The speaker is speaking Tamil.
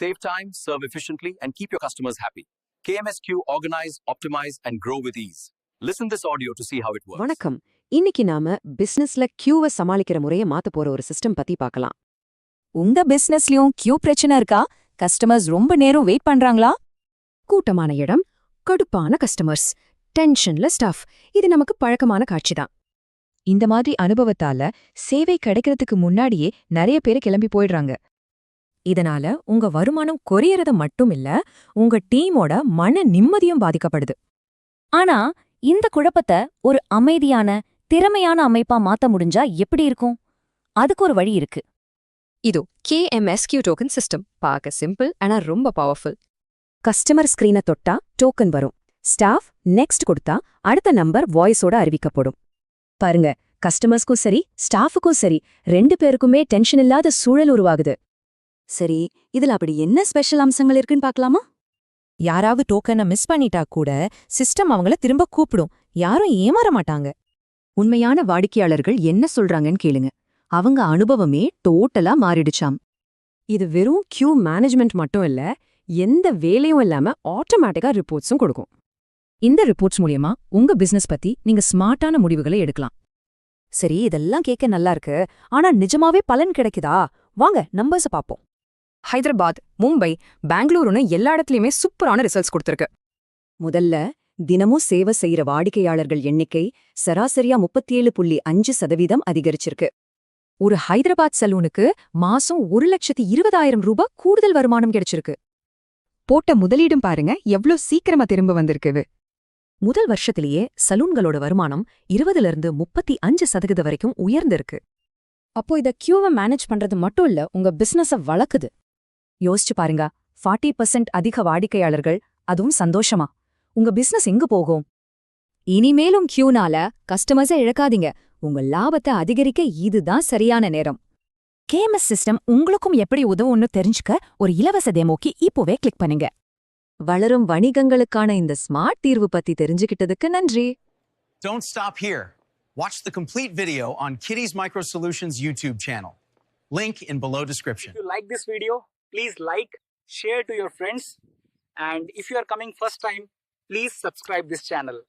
Save time, serve efficiently, and keep your customers happy. KMSQ organize, optimize, and grow with ease. Listen this audio to see how it works. வணக்கம். இன்னைக்கு நாம பிசினஸ்ல கியூவை சமாளிக்கிற முறைய மாத்த போற ஒரு சிஸ்டம் பத்தி பார்க்கலாம். உங்க பிசினஸ்லயும் கியூ பிரச்சனை இருக்கா? கஸ்டமர்ஸ் ரொம்ப நேரம் வெயிட் பண்றாங்களா? கூட்டமான இடம் கடுப்பான கஸ்டமர்ஸ் டென்ஷன்ல ஸ்டாஃப் இது நமக்கு பழக்கமான காட்சிதான் இந்த மாதிரி அனுபவத்தால சேவை கிடைக்கிறதுக்கு முன்னாடியே நிறைய பேர் கிளம்பி போயிடுறாங்க. இதனால உங்க வருமானம் குறையறது மட்டும் இல்ல உங்க டீமோட மன நிம்மதியும் பாதிக்கப்படுது. ஆனா இந்த குழப்பத்தை ஒரு அமைதியான திறமையான அமைப்பா மாத்த முடிஞ்சா எப்படி இருக்கும்? அதுக்கு ஒரு வழி இருக்கு. இதோ K M Q token system பார்க்க சிம்பிள் ஆனா ரொம்ப பவர்ஃபுல் கஸ்டமர் ஸ்கிரீனை தொட்டா டோக்கன் வரும். ஸ்டாஃப் நெக்ஸ்ட் கொடுத்தா அடுத்த நம்பர் வாய்ஸோட அறிவிக்கப்படும். பாருங்க கஸ்டமர்ஸ்க்கும் சரி ஸ்டாஃபுக்கும் சரி ரெண்டு பேருக்குமே டென்ஷன் இல்லாத சூழல் உருவாகுது. சரி இதுல அப்படி என்ன ஸ்பெஷல் அம்சங்கள் இருக்குன்னு பார்க்கலாமா? யாராவது டோக்கனை மிஸ் பண்ணிட்டா கூட சிஸ்டம் அவங்கள திரும்ப கூப்பிடும். யாரும் ஏமாற மாட்டாங்க. உண்மையான வாடிக்கையாளர்கள் என்ன சொல்றாங்கன்னு கேளுங்க. அவங்க அனுபவமே டோட்டலா மாறிடுச்சாம். இது வெறும் கியூ மேனேஜ்மெண்ட் மட்டும் இல்ல எந்த வேலையும் இல்லாம ஆட்டோமேட்டிக்கா ரிப்போர்ட்ஸும் கொடுக்கும். இந்த ரிப்போர்ட்ஸ் மூலியமா உங்க பிசினஸ் பத்தி நீங்க ஸ்மார்ட்டான முடிவுகளை எடுக்கலாம். சரி இதெல்லாம் கேட்க நல்லா இருக்கு. ஆனா நிஜமாவே பலன் கிடைக்குதா? வாங்க நம்பர்ஸ பாப்போம் ஹைதராபாத் மும்பை பெங்களூருன்னு எல்லா இடத்துலயுமே சூப்பரான ரிசல்ட்ஸ் கொடுத்திருக்கு. முதல்ல தினமும் சேவை செய்யற வாடிக்கையாளர்கள் எண்ணிக்கை சராசரியா முப்பத்தி ஏழு புள்ளி அஞ்சு சதவீதம் அதிகரிச்சிருக்கு. ஒரு ஹைதராபாத் சலூனுக்கு மாசம் ஒரு லட்சத்தி இருபதாயிரம் ரூபாய் கூடுதல் வருமானம் கிடைச்சிருக்கு. போட்ட முதலீடும் பாருங்க எவ்ளோ சீக்கிரமா திரும்ப வந்திருக்கு முதல் வருஷத்திலேயே சலூன்களோட வருமானம் இருபதுல இருந்து முப்பத்தி அஞ்சு சதவீதம் வரைக்கும் உயர்ந்திருக்கு. அப்போ இத கியூவை மேனேஜ் பண்றது மட்டும் இல்ல உங்க பிசினஸ வளக்குது. யோசிச்சு பாருங்க. ஃபார்ட்டி பர்சன்ட் அதிக வாடிக்கையாளர்கள் அதுவும் சந்தோஷமா? உங்க பிசினஸ் எங்க போகும்? இனிமேலும் கியூனால கஸ்டமர்ஸை இழக்காதீங்க. உங்க லாபத்தை அதிகரிக்க இதுதான் சரியான நேரம். கேஎம்எஸ் சிஸ்டம் உங்களுக்கும் எப்படி உதவும்னு தெரிஞ்சுக்க ஒரு இலவச டெமோக்கு இப்போவே கிளிக் பண்ணுங்க. வளரும் வணிகங்களுக்கான இந்த ஸ்மார்ட் தீர்வு பத்தி தெரிஞ்சுக்கிட்டதுக்கு நன்றி. Don't stop here. Watch the complete video on Kitty's Micro Solutions YouTube channel. Link in below description. If you like this video, please like, share to your friends, and if you are coming first time, please subscribe this channel.